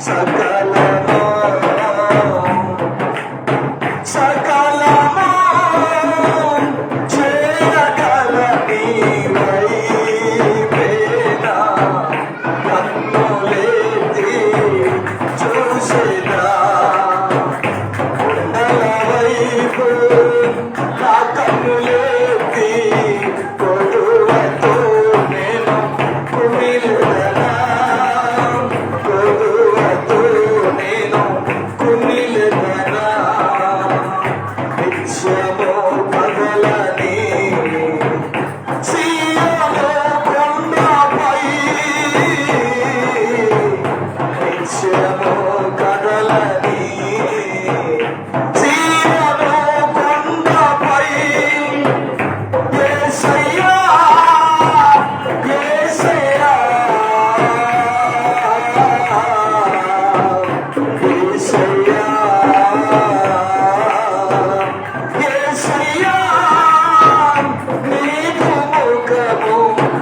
Sa Sure.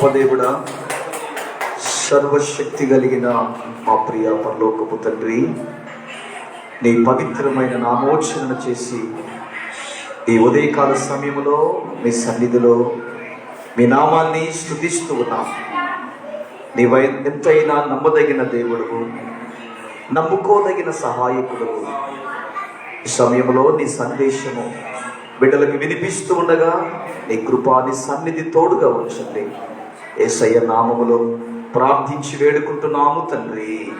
గొప్ప దేవుడా సర్వశక్తి కలిగిన మా ప్రియ పరలోకపు తండ్రి నీ పవిత్రమైన నామోచరణ చేసి ఈ ఉదయకాల సమయంలో మీ సన్నిధిలో మీ నామాన్ని స్థుతిస్తూ ఉన్నాం. నీవ ఎంతైనా నమ్మదగిన దేవుడు నమ్ముకోదగిన సహాయకుడు ఈ సమయంలో నీ సందేశము బిడ్డలకు వినిపిస్తూ ఉండగా నీ కృపాని సన్నిధి తోడుగా ఉంచండి. ఏసయ్య నామములో ప్రార్థించి వేడుకుంటున్నాము తండ్రి.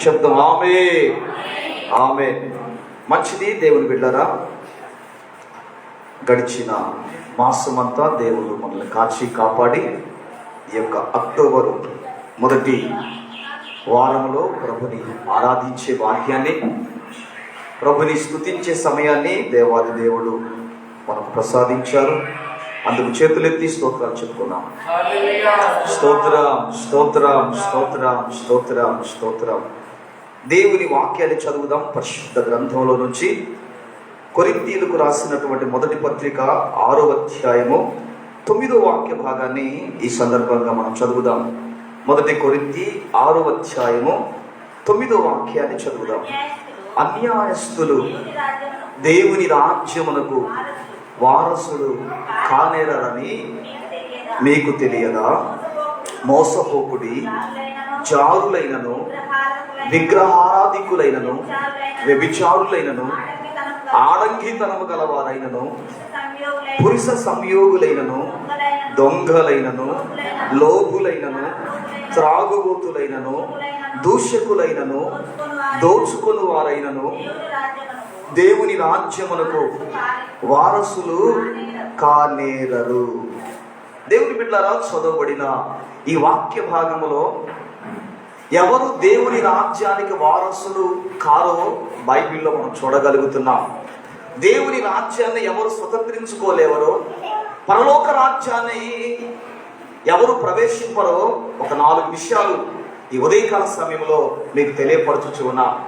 శబ్దం ఆమె. ఆమె. మంచిది దేవుని బిడ్డరా. గడిచిన మాసమంతా దేవుడు మనల్ని కాచి కాపాడి ఈ యొక్క అక్టోబరు మొదటి వారంలో ప్రభుని ఆరాధించే భాగ్యాన్ని ప్రభుని స్థుతించే సమయాన్ని దేవాది దేవుడు మనకు ప్రసాదించారు. అందుకు చేతులెత్తి స్తోత్రాలు చెప్పుకున్నాం స్తోత్రం స్తోత్రం స్తోత్రం స్తోత్రం స్తోత్రం. దేవుని వాక్యాన్ని చదువుదాం పరిశుద్ధ గ్రంథంలో నుంచి. కొరింతీలకు రాసినటువంటి మొదటి పత్రిక ఆరో అధ్యాయము తొమ్మిదో వాక్య భాగాన్ని ఈ సందర్భంగా మనం చదువుదాం. మొదటి కొరింతి ఆరో అధ్యాయము తొమ్మిదో వాక్యాన్ని చదువుదాం. అన్యాయస్తులు దేవుని రాజ్యమునకు వారసులు కానేరని మీకు తెలియదా? మోసపోకుడి జారులైనను విగ్రహారాధికులైనను వ్యభిచారులైనను ఆడంగితనము గలవారైనను పురుష సంయోగులైనను దొంగలైనను లోభులైనను త్రాగుబోతులైనను దూషకులైనను దోచుకొని వారైనను దేవుని రాజ్యమునకు వారసులు కానేరరు. దేవుని బిడ్డలారా చదవబడిన ఈ వాక్య భాగములో ఎవరు దేవుని రాజ్యానికి వారసులు కారో బైబిల్లో మనం చూడగలుగుతున్నాం. దేవుని రాజ్యాన్ని ఎవరు స్వతంత్రించుకోలేవరో పరలోక రాజ్యాన్ని ఎవరు ప్రవేశింపరో ఒక నాలుగు విషయాలు ఈ ఉదయకాల సమయంలో మీకు తెలియపరచుచున్నా.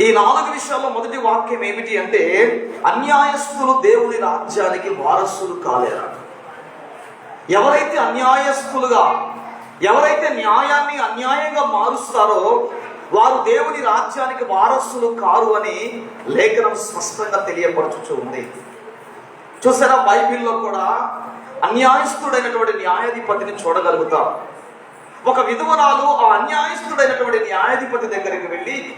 ఈ నాలుగు విషయాల్లో మొదటి వాక్యం ఏమిటి అంటే అన్యాయస్తులు దేవుని రాజ్యానికి వారసులు కాలేరా? ఎవరైతే అన్యాయస్తులుగా ఎవరైతే న్యాయాన్ని అన్యాయంగా మారుస్తారో వారు దేవుని రాజ్యానికి వారసులు కారు అని లేఖనం స్పష్టంగా తెలియపరచుచు ఉంది. చూసారా బైబిల్లో కూడా అన్యాయస్తుడైనటువంటి న్యాయాధిపతిని చూడగలుగుతాం. ఒక విధవరాలు ఆ అన్యాయస్తుడైనటువంటి న్యాయాధిపతి దగ్గరికి వెళ్ళి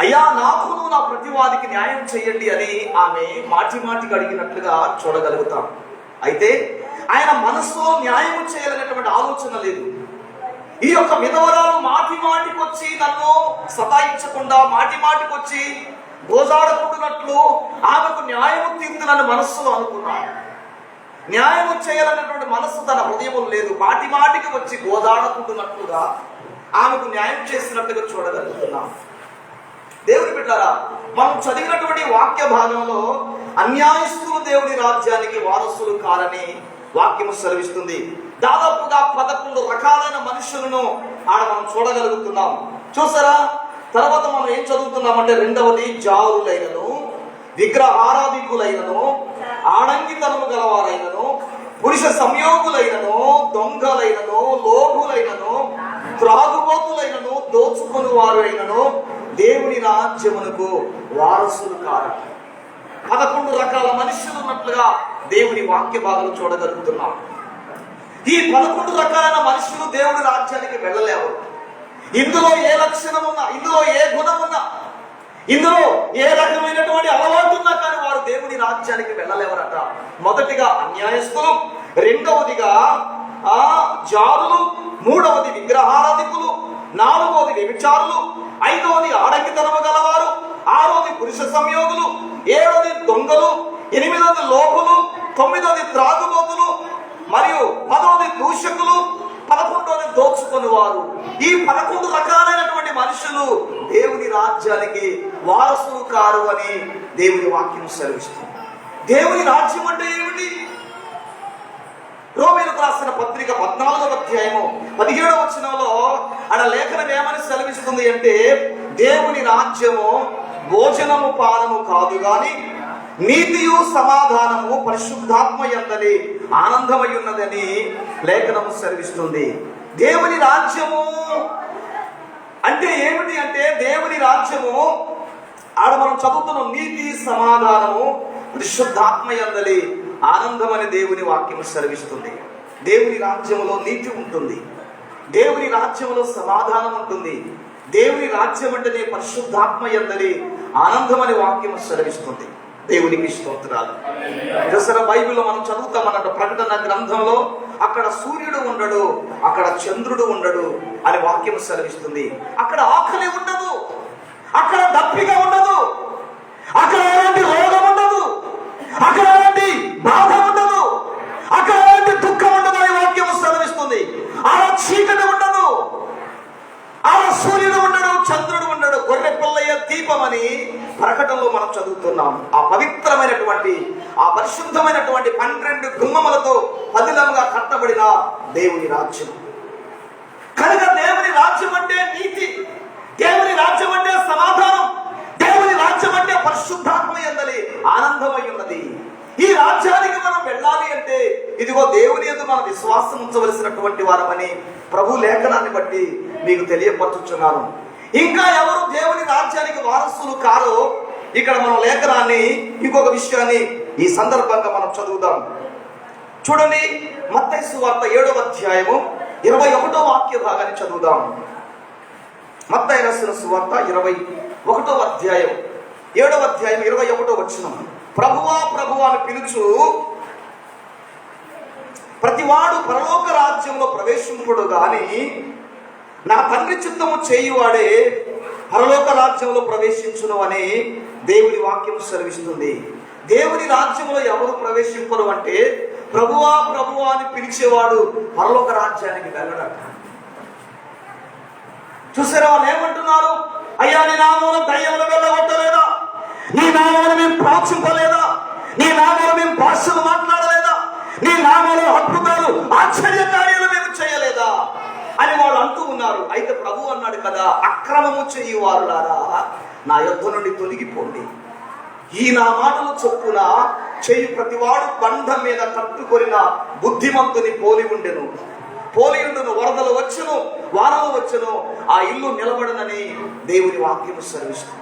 అయ్యా నాకును నా ప్రతివాదికి న్యాయం చేయండి అని ఆమె మాటి మాటికి అడిగినట్లుగా చూడగలుగుతాం. అయితే ఆయన మనసులో న్యాయం చేయాలనేటువంటి ఆలోచన లేదు. ఈ యొక్క విధవరాలు మాటి మాటికి వచ్చి నన్ను సతాయించకుండా మాటి మాటికి వచ్చి గోజాడకుంటున్నట్లు ఆమెకు న్యాయము తీర్చునని మనస్సులో అనుకున్నాను న్యాయం చేయాలనేటువంటి మనస్సు తన హృదయం లేదు. మాటి మాటికి వచ్చి గోదాడకుంటున్నట్లుగా ఆమెకు న్యాయం చేసినట్టుగా చూడగలుగుతున్నాం. దేవుని బిడ్డారా మనం చదివినటువంటి వాక్య భాగంలో అన్యాయస్తులు దేవుని రాజ్యానికి వారసులు కారని వాక్యము సెలవిస్తుంది. దాదాపుగా పదకొండు రకాలైన మనుషులను ఆడ మనం చూడగలుగుతున్నాం. చూసారా? తర్వాత మనం ఏం చదువుతున్నామంటే రెండవది జారులైనను విగ్రహారాధికులైనను ఆడంగితనము గలవారైనను పురుష సంయోగులైనను దొంగలైనను లోభులైనను త్రాగుబోతులైనను వారు అయినను దేవుని రాజ్యమునకు వారసులు కారు. పదకొండు రకాల మనుషులు ఉన్నట్లుగా దేవుని వాక్య భాగాలు చూడగలుగుతున్నాం. ఈ పదకొండు రకాలైన మనుషులు దేవుని రాజ్యానికి వెళ్ళలేవు. ఇందులో ఏ లక్షణం ఉన్నా ఇందులో ఏ గుణం ఉన్నా ఇందులో ఏ రకమైనటువంటి అలవాటు ఉన్నా కానీ వారు దేవుని రాజ్యానికి వెళ్ళలేవరట. మొదటిగా అన్యాయస్తులు రెండవదిగా ఆ జారులు మూడవది విగ్రహారాధికులు నాలుగవది వ్యభిచారులు ఐదవది ఆడంగితనము గలవారు ఆరోది పురుష సంయోగులు ఏడవది దొంగలు ఎనిమిదవది లోపులు తొమ్మిదవది త్రాగుబోతులు మరియు పదవది దూషకులు పదకొండవది దోచుకొని వారు ఈ పదకొండు రకాలైనటువంటి మనుషులు దేవుని రాజ్యానికి వారసులు కారు అని దేవుని వాక్యం సెలవిస్తుంది. దేవుని రాజ్యం అంటే ఏమిటి? రోమిలకు రాసిన పత్రిక పద్నాలుగవ అధ్యాయము పదిహేడవ వచనంలో ఆడ లేఖనం ఏమని సెలవిస్తుంది అంటే దేవుని రాజ్యము భోజనము పానము కాదు గాని నీతియు సమాధానము పరిశుద్ధాత్మ ఎందని ఆనందమై ఉన్నదని లేఖనము సెలవిస్తుంది. దేవుని రాజ్యము అంటే ఏమిటి అంటే దేవుని రాజ్యము ఆడ మనం చదువుతున్న నీతి సమాధానము పరిశుద్ధాత్మ ఎందలి ఆనందం దేవుని వాక్యము సెలవిస్తుంది. దేవుని రాజ్యములో నీతి ఉంటుంది. దేవుని రాజ్యంలో సమాధానం ఉంటుంది. దేవుని రాజ్యం అంటేనే పరిశుద్ధాత్మ ఎందని ఆనందం అని వాక్యము సెలవిస్తుంది. దేవునికి స్తోత్రాలు. దసరా బైబిల్లో మనం చదువుతామన్నట్టు ప్రకటన గ్రంథంలో అక్కడ సూర్యుడు ఉండడు అక్కడ చంద్రుడు ఉండడు అని వాక్యం సెలవిస్తుంది. అక్కడ ఆకలి ఉండదు అక్కడ దప్పిక ఉండదు అక్కడ ఎలాంటి రోగం ఉండదు అక్కడ బాధ ఉండదు అక్కడ ఎలాంటి దుఃఖం ఉండదు అనే వాక్యం సెలవిస్తుంది. ఆ చీకటి ఉండదు. ఆ సూర్యుడు ఉండడు చంద్రుడు ఉండడు. గొర్రె పిల్లయ్య దీపం అని ప్రకటనలో మనం చదువుతున్నాం. ఆ పవిత్రమైనటువంటి ఆ పరిశుద్ధమైనటువంటి పన్నెండు గుమ్మములతో పదిలంగా కట్టబడిన దేవుని రాజ్యం. కనుక దేవుని రాజ్యం అంటే నీతి. దేవుని రాజ్యం అంటే సమాధానం. దేవుని రాజ్యం అంటే పరిశుద్ధాత్మ ఎందలి ఆనందమై ఉన్నది. ఈ రాజ్యానికి మనం వెళ్ళాలి అంటే ఇదిగో దేవుని ఎందు మనం విశ్వాసం ఉంచవలసినటువంటి వారమని ప్రభు లేఖనాన్ని బట్టి మీకు తెలియపరచుచున్నాను. ఇంకా ఎవరు దేవుని రాజ్యానికి వారసులు కారో ఇక్కడ మనం లేఖనాన్ని ఇంకొక విషయాన్ని ఈ సందర్భంగా మనం చదువుదాం. చూడండి మత్తైసు సువార్త ఏడవ అధ్యాయము ఇరవై ఒకటో వాక్య భాగాన్ని చదువుదాం. మత్తయి రాసిన సువార్త ఇరవై ఒకటో అధ్యాయం ఏడవ అధ్యాయం ఇరవై ఒకటో వచ్చిన ప్రభువా ప్రభువా అని పిలుచు ప్రతివాడు పరలోక రాజ్యంలో ప్రవేశింపుడు గాని నా తండ్రి చిత్తము చేయువాడే పరలోక రాజ్యంలో ప్రవేశించును అని దేవుని వాక్యం సెలవిస్తుంది. దేవుని రాజ్యంలో ఎవరు ప్రవేశింపరు అంటే ప్రభువా ప్రభువా అని పిలిచేవాడు పరలోక రాజ్యానికి వెళ్ళడట. చూసారా వాళ్ళు ఏమంటున్నారు? అయ్యా నీ నామంలో దయ్యంలో వెళ్ళగొట్టలేదా? నీ నామాలు మేము ప్రాచుంపలేదా నీ నామాలు మేము భాషలు మాట్లాడలేదా? నీ నామాలు అద్భుతాలు ఆశ్చర్య కార్యాలు మేము చేయలేదా? అని వాళ్ళు అంటూ ఉన్నారు. అయితే ప్రభు అన్నాడు కదా అక్రమము చేయువారులారా నా యొక్క నుండి తొలగిపోండి. ఈ నా మాటలు చొప్పున చెయ్యి ప్రతివాడు బంధం మీద కట్టుకొనిన బుద్ధిమంతుని పోలి ఉండెను. పోలి ఉండను వరదలు వచ్చును వానలు వచ్చును ఆ ఇల్లు నిలబడనని దేవుని వాక్యము సెలవిస్తుంది.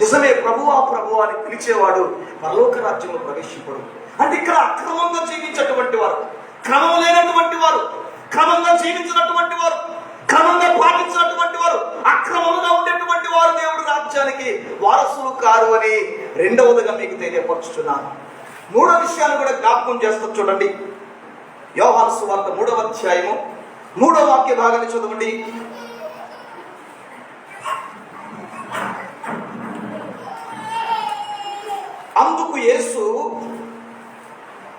నిజమే ప్రభువా ప్రభువా అని పిలిచేవాడు పరలోక రాజ్యంలో ప్రవేశింపడు. అంటే ఇక్కడ అక్రమంగా జీవించేటువంటి వారు క్రమం లేనటువంటి వారు క్రమంగా జీవించినటువంటి వారు క్రమంగా పాటించినటువంటి వారు అక్రమంగా ఉండేటువంటి వారు దేవుడి రాజ్యానికి వారసులు కారు అని రెండవదిగా మీకు తెలియపరుచుతున్నాను మూడో విషయాలు కూడా జ్ఞాపకం చేస్తూ చూడండి. యోహాను సువార్త మూడవ అధ్యాయము మూడో వాక్య భాగాన్ని చదవండి. అందుకు యేసు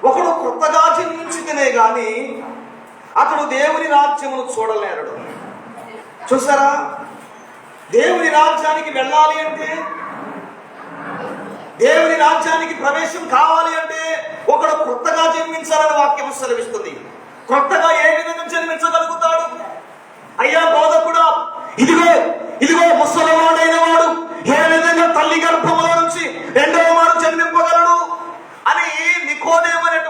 ఒకడు కొత్తగా జన్మించితేనే గాని అతడు దేవుని రాజ్యమును చూడలేరడు చూసారా? దేవుని రాజ్యానికి వెళ్ళాలి అంటే దేవుని రాజ్యానికి ప్రవేశం కావాలి అంటే ఒకడు కొత్తగా జన్మించాలని వాక్యం సెలవిస్తుంది. కొత్తగా ఏ విధంగా జన్మించగలుగుతాడు? అయ్యా బోధకుడా ఇదిగో ఇదిగో ముసలివాడైన వాడు ఏ విధంగా తల్లి గర్భంలో నుంచి రెండవ వారు జన్మింపగలడు అని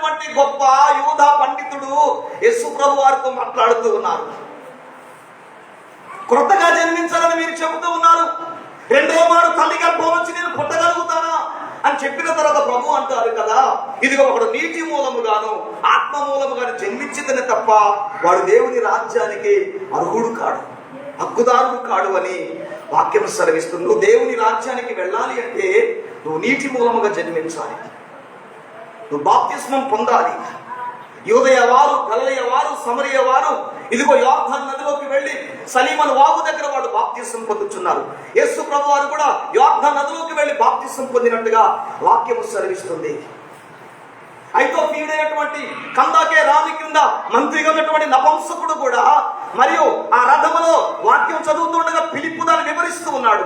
నికోదేమైనటువంటి గొప్ప యూధ పండితుడు యశు ప్రభు వారితో మాట్లాడుతూ ఉన్నారు. క్రొత్తగా జన్మించాలని మీరు చెబుతూ ఉన్నారు. రెండో మారు తల్లి గర్భం నేను పుట్టగలుగుతానా అని చెప్పిన తర్వాత ప్రభు అంటారు కదా ఇదిగో ఒకడు నీటి మూలముగాను ఆత్మ మూలముగాను జన్మించిందని తప్ప వాడు దేవుని రాజ్యానికి అర్హుడు కాడు హక్కుదారుడు కాడు అని వాక్యం సెలవిస్తుంది. నువ్వు దేవుని రాజ్యానికి వెళ్ళాలి అంటే నువ్వు నీటి మూలముగా జన్మించాలి. నువ్వు బాప్తిస్మం పొందాలి. యోదయ వారు గలయ వారు సమరయ వారు ఇదిగో యోర్ధాన్ నదిలోకి వెళ్ళి సలీమన్ వాగు దగ్గర వాడు బాప్తిసం పొందుతున్నారు యేసు ప్రభు వారు కూడా యోర్ధాన్ నదిలోకి వెళ్ళి బాప్తిసం పొందినట్టుగా వాక్యము సెలవిస్తుంది. అయితే పీడైనటువంటి కందాకే రాణి కింద మంత్రిగా ఉన్నటువంటి నపంసకుడు కూడా మరియు ఆ రథములో వాక్యం చదువుతుండగా పిలుపు దాన్ని వివరిస్తూ ఉన్నాడు.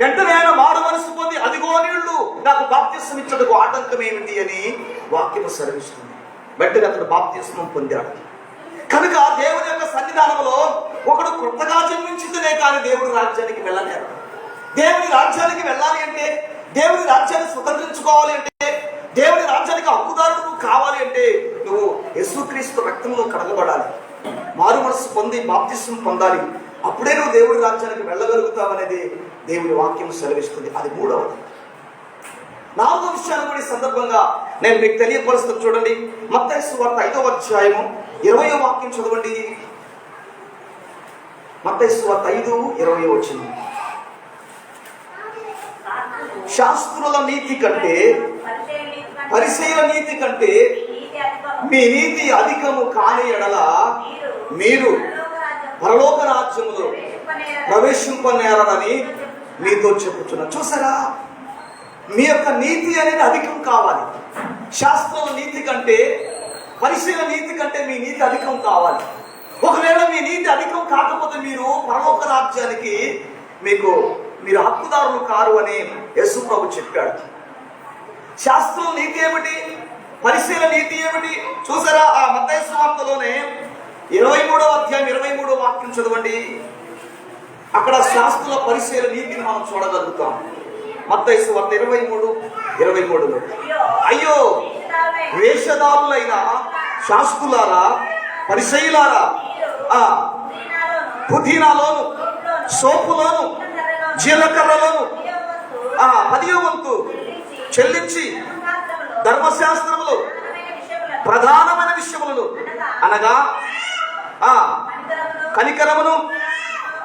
వెంటనే ఆయన మారు మనసు నాకు బాప్తిసం ఇచ్చేందుకు ఆటంకం ఏమిటి అని వాక్యము సెలవిస్తుంది. వెంటనే అతడు బాప్తిస్మం పొందాడు. కనుక దేవుని యొక్క సన్నిధానంలో ఒకడు కొత్తగా జన్మించిందనే కానీ దేవుడి రాజ్యానికి వెళ్ళలేరు దేవుని రాజ్యానికి వెళ్ళాలి అంటే దేవుని రాజ్యాన్ని స్వతంత్రించుకోవాలి అంటే దేవుని రాజ్యానికి హక్కుదారుడు నువ్వు కావాలి అంటే నువ్వు యేసుక్రీస్తు రక్తంలో కడగబడాలి. మారు మనసు పొంది బాప్తిస్వం పొందాలి. అప్పుడే నువ్వు దేవుడి రాజ్యానికి వెళ్ళగలుగుతావు అనేది దేవుని వాక్యం సెలవిస్తుంది. అది మూడవది. నాలుగో విషయాలు కూడా సందర్భంగా నేను మీకు తెలియపరుస్తూ చూడండి. మత్తయి సువార్త ఐదవ అధ్యాయము ఇరవై వాక్యం చదవండి. మత్తయి సువార్త ఐదు ఇరవై వచ్చింది శాస్త్రుల నీతి కంటే పరిశీల నీతి కంటే మీ నీతి అధికము కాని ఎడల మీరు పరలోక రాజ్యములో ప్రవేశింపనేరని మీతో చెప్పుచున్నారు చూసారా? మీ యొక్క నీతి అనేది అధికం కావాలి. శాస్త్రాల నీతి కంటే పరిశీలన నీతి కంటే మీ నీతి అధికం కావాలి. ఒకవేళ మీ నీతి అధికం కాకపోతే మీరు పరలోక రాజ్యానికి మీకు మీరు హక్కుదారులు కారు అని యశు ప్రభు చెప్పాడు. శాస్త్రం నీతి ఏమిటి? పరిశీలన నీతి ఏమిటి? చూసారా ఆ మత్తయి సువార్తలోనే ఇరవై మూడవ అధ్యాయం ఇరవై మూడవ వాక్యం చదవండి. అక్కడ శాస్త్రుల పరిశీలన నీతిని మనం చూడగలుగుతాం. మత్తైసు వంద ఇరవై మూడు ఇరవై మూడులో అయ్యో! వేషధారులైన శాస్త్రులారా పరిశైలారా ఆ పుదీనాలోను సోపులోను జీలకర్రలోను ఆ పదియో వంతు చెల్లించి ధర్మశాస్త్రములు ప్రధానమైన విషయములను అనగా ఆ కనికరమును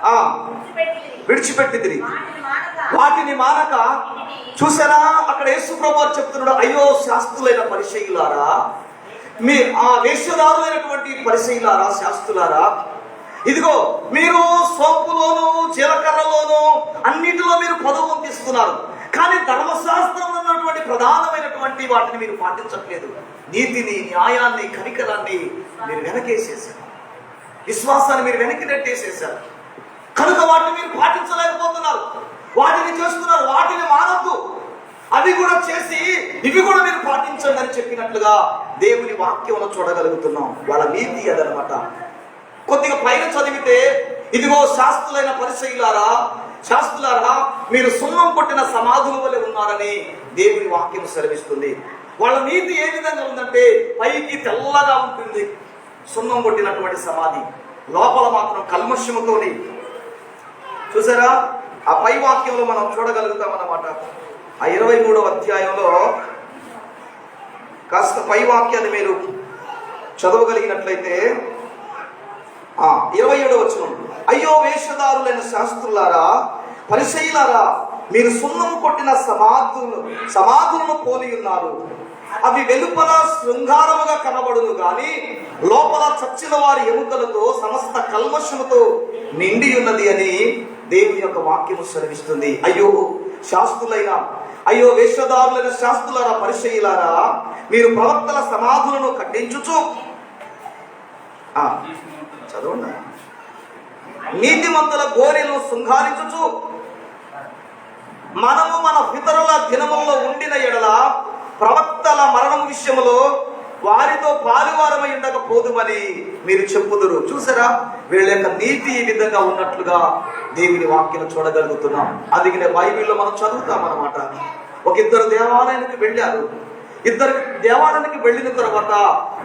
ఆ విడిచిపెట్టిదిరి వాటిని మానక చూసారా? అక్కడ యేసు ప్రభు చెప్తున్నాడు అయ్యో శాస్త్రులైన పరిచయులారా మీ ఆ వేషధారులైనటువంటి పరిచయులారా శాస్త్రులారా ఇదిగో మీరు సోపులోను జీలకర్రలోను అన్నిటిలో మీరు పదవులు తీసుకున్నారు. కానీ ధర్మశాస్త్రం ఉన్నటువంటి ప్రధానమైనటువంటి వాటిని మీరు పాటించట్లేదు. నీతిని న్యాయాన్ని కనికరాన్ని మీరు వెనకేసేసారు విశ్వాసాన్ని మీరు వెనక్కి నెట్టేసేసారు కనుక వాటిని మీరు పాటించలేకపోతున్నారు. వాటిని చేస్తున్నారు వాటిని మానద్దు. అవి కూడా చేసి ఇవి కూడా మీరు పాటించండి అని చెప్పినట్లుగా దేవుని వాక్యంలో చూడగలుగుతున్నాం. వాళ్ళ నీతి అదనమాట. కొద్దిగా పైన చదివితే ఇదిగో శాస్త్రులైన పరిచయులారా శాస్త్రులారా మీరు సున్నం కొట్టిన సమాధుల వలె ఉన్నారని దేవుని వాక్యం సెలవిస్తుంది. వాళ్ళ నీతి ఏ విధంగా ఉందంటే పైకి తెల్లగా ఉంటుంది సున్నం కొట్టినటువంటి సమాధి. లోపల మాత్రం కల్మషముతోని. చూసారా? ఆ పై వాక్యంలో మనం చూడగలుగుతాం అన్నమాట ఆ ఇరవై మూడవ అధ్యాయంలో కాస్త పై వాక్యాన్ని మీరు చదవగలిగినట్లయితే ఆ ఇరవై ఏడవ వచ్చిన అయ్యో వేషధారులైన శాస్త్రులారా పరిశైలారా మీరు సున్నము కొట్టిన సమాధులు సమాధులను పోలి ఉన్నారు. అవి వెలుపల శృంగారముగా కనబడును గాని లోపల చచ్చిన వారి ఎముకలతో సమస్త కల్మషముతో నిండి ఉన్నది అని దేవుని యొక్క వాక్యము సెలవిస్తుంది. అయ్యో శాస్త్రులైన అయ్యో వేషధారులైన శాస్త్రులారా పరిశైలారా మీరు ప్రవక్తల సమాధులను కట్టించుచు చదవండి. నీతిమంతుల గోరెలు శృంగారించుచు. మనము మన పితరుల దినములలో ఉండిన ఎడల ప్రవక్తల మరణం విషయములో వారితో పాలువారమై ఉండకపోదుమని మీరు చెప్పుదురు. చూసారా? వీళ్ళ యొక్క నీతి ఈ విధంగా ఉన్నట్లుగా దేవుని వాక్యం చూడగలుగుతున్నాం. అది బైబిల్లో మనం చదువుతాం అనమాట ఒక ఇద్దరు దేవాలయానికి వెళ్ళారు. ఇద్దరు దేవాలయానికి వెళ్ళిన తర్వాత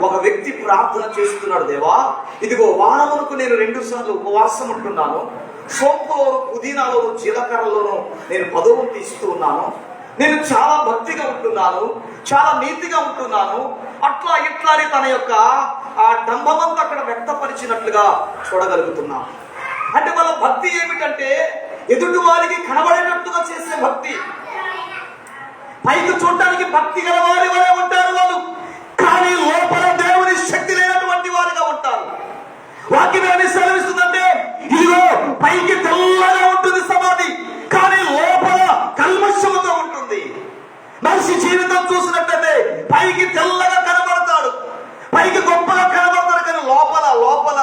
ఒక వ్యక్తి ప్రార్థన చేస్తున్నాడు దేవా ఇదిగో వారమునకు నేను రెండు సార్లు ఉపవాసం ఉంటున్నాను. సోంపులోను పుదీనాలోను జీలకర్రలోను నేను పదవులు తీస్తూ ఉన్నాను. నేను చాలా భక్తిగా ఉంటున్నాను. చాలా నీతిగా ఉంటున్నాను. అట్లా ఇట్లా అని తన యొక్క ఆ డంభమంతా అక్కడ వ్యక్తపరిచినట్లుగా చూడగలుగుతున్నాం. అంటే వాళ్ళ భక్తి ఏమిటంటే ఎదుటి వారికి కనబడేటట్టుగా చేసే భక్తి. పైకి చూడటానికి భక్తి గల వారి వలె ఉంటారు వాళ్ళు. కానీ లోపల దేవుని శక్తి లేనటువంటి వారిగా ఉంటారు. వాక్యం ఏమి ఇదిగో పైకి తెల్లగా ఉంటుంది సమాధి కానీ లోపల కల్మషముతో ఉంటుంది మనిషి జీవితం చూసినట్లయితే పైకి తెల్లగా కనబడతాడు పైకి గొప్పగా కనబడతాడు కానీ లోపల లోపల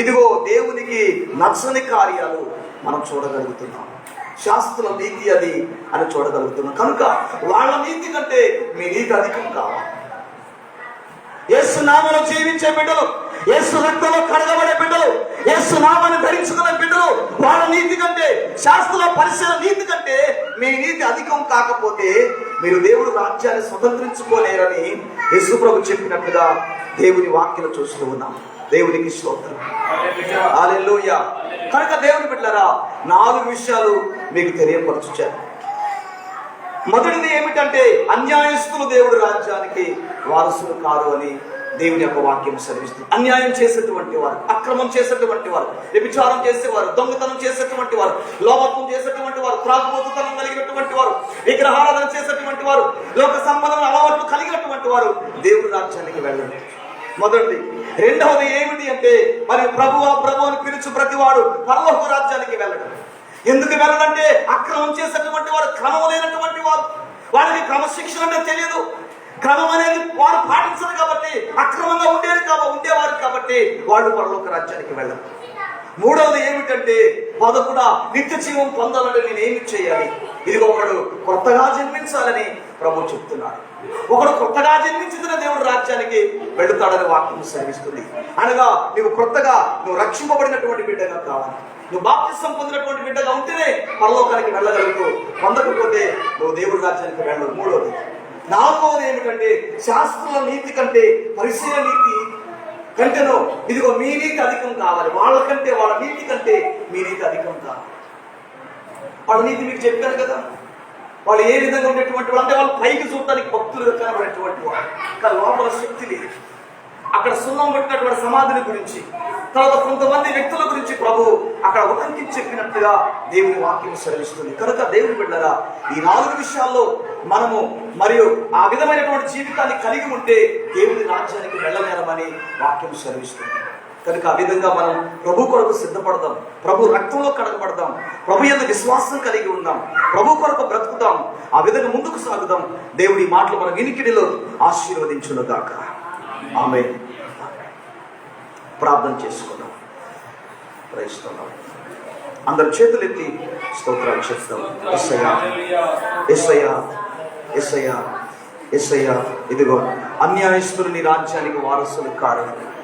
ఇదిగో దేవునికి నచ్చని కార్యాలు మనం చూడగలుగుతున్నాం శాస్త్ర నీతి అది అని చూడగలుగుతున్నాం. కనుక వాళ్ళ నీతి కంటే మీ నీతి అధికం కావాలి యేసు నామలో జీవించే బిడ్డలు యేసు రక్తంలో కడగబడే బిడ్డలు యేసు నామాన్ని ధరించుకునే బిడ్డలు వాళ్ళ నీతి కంటే శాస్త్ర పరిశీలన నీతి కంటే మీ నీతి అధికం కాకపోతే మీరు దేవుడు రాజ్యాన్ని స్వతంత్రించుకోలేరని యేసు ప్రభు చెప్పినట్లుగా దేవుని వాక్యలు చూస్తూ ఉన్నాం. దేవునికి స్తోత్రం. హల్లెలూయా. కనుక దేవుని బిడ్డలరా నాలుగు విషయాలు మీకు తెలియపరచుచారు మొదటిది ఏమిటంటే అన్యాయస్తులు దేవుడి రాజ్యానికి వారసులు కాదు అని దేవుని యొక్క వాక్యం సెలవిస్తుంది. అన్యాయం చేసేటువంటి వారు అక్రమం చేసేటువంటి వారు వ్యభిచారం చేసేవారు దొంగతనం చేసేటువంటి వారు లోపత్వం చేసేటువంటి వారు త్రాగుబోతుతనం కలిగినటువంటి వారు విగ్రహారాధన చేసేటువంటి వారు లోక సంబంధం అలవాట్లు కలిగినటువంటి వారు దేవుడి రాజ్యానికి వెళ్ళండి. మొదటిది రెండవది ఏమిటి అంటే మరి ప్రభువా ప్రభు అని పిలుచు ప్రతివాడు పరలోక రాజ్యానికి వెళ్ళడం. ఎందుకు వెళ్ళడంటే అక్రమం చేసినటువంటి వారు క్రమం లేనటువంటి వారు వాళ్ళకి క్రమశిక్షణ అనేది తెలియదు. క్రమం అనేది వారు పాటించరు కాబట్టి అక్రమంగా ఉండేది కాబట్టి ఉండేవారు కాబట్టి వాళ్ళు పరలోక రాజ్యానికి వెళ్ళరు. మూడవది ఏమిటంటే పదకొండ నిత్య జీవం పొందాలంటే నేను ఏమి చేయాలి? ఇది ఒకడు కొత్తగా జన్మించాలని ప్రభు చెప్తున్నాడు. ఒకడు కొత్తగా జన్మించిన దేవుడు రాజ్యానికి వెళుతాడని వాక్యం సెలవిస్తుంది. అనగా నువ్వు కొత్తగా నువ్వు రక్షింపబడినటువంటి బిడ్డగా కావాలి. నువ్వు బాప్తిసం పొందినటువంటి బిడ్డగా ఉంటేనే పరలోకానికి వెళ్ళగలుగుతావు పొందకపోతే నువ్వు దేవుడి రాజ్యానికి వెళ్ళవు. మూడవది నాలుగవది ఏమిటంటే శాస్త్రుల నీతి కంటే పరిశీలన నీతి కంటేనో ఇదిగో మీ నీతి అధికం కావాలి. వాళ్ళకంటే వాళ్ళ నీతి కంటే మీ నీతి అధికం కావాలి. వాళ్ళ నీతి మీకు చెప్పాను కదా. వాళ్ళు ఏ విధంగా ఉండేటువంటి వాళ్ళు అంటే వాళ్ళు పైకి చూడటానికి భక్తులు కనబడేటువంటి వాళ్ళు కానీ లోపల శక్తి లేదు. అక్కడ సున్నం పెట్టినటువంటి సమాధిని గురించి తర్వాత కొంతమంది వ్యక్తుల గురించి ప్రభు అక్కడ ఉదంకి చెప్పినట్టుగా దేవుని వాక్యం సెలవిస్తుంది. కనుక దేవుని బిడ్డరా ఈ నాలుగు విషయాల్లో మనము మరియు ఆ విధమైనటువంటి జీవితాన్ని కలిగి ఉంటే దేవుని రాజ్యానికి వెళ్ళలేరమని వాక్యం సెలవిస్తుంది. కనుక ఆ విధంగా మనం ప్రభు కొరకు సిద్ధపడదాం. ప్రభు రక్తంలో కడగబడదాం. ప్రభు యొక్క విశ్వాసం కలిగి ఉందాం. ప్రభు కొరకు బ్రతుకుదాం. ఆ విధంగా ముందుకు సాగుదాం. దేవుడి మాటలు మన వినికిడిలో ఆశీర్వదించును గాక ఆమె ప్రార్థన చేసుకుందాం. ప్రయత్నిస్తున్నాం అందరు చేతులు ఎత్తి స్తోత్రాలు చేస్తాం. ఎస్ఐయా ఎస్ఐయా ఎస్ఐయా ఎస్ఐయా ఇదిగో అన్యాయస్తులు నీ రాజ్యానికి వారసులు కారణం